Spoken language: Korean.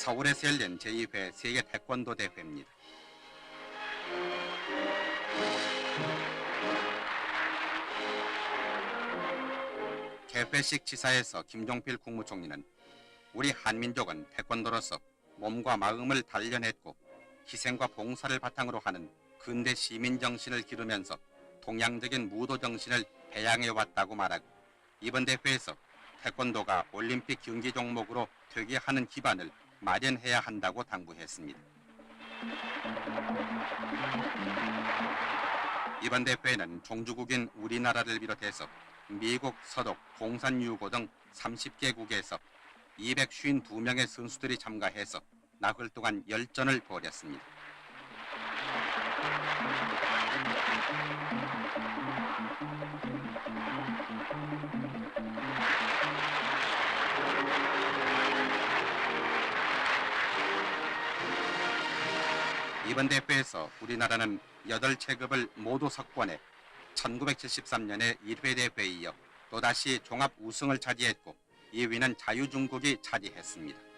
서울에서 열린 제2회 세계 태권도 대회입니다. 개회식 지사에서 김종필 국무총리는 우리 한민족은 태권도로서 몸과 마음을 단련했고 희생과 봉사를 바탕으로 하는 근대 시민 정신을 기르면서 동양적인 무도 정신을 배양해 왔다고 말하고 이번 대회에서 태권도가 올림픽 경기 종목으로 되게 하는 기반을 마련해야 한다고 당부했습니다. 이번 대회는 종주국인 우리나라를 비롯해서 미국, 서독, 공산유고 등 30개국에서 252명의 선수들이 참가해서 나흘 동안 열전을 벌였습니다. 이번 대회에서 우리나라는 8체급을 모두 석권해 1973년에 1회 대회에 이어 또다시 종합 우승을 차지했고 2위는 자유중국이 차지했습니다.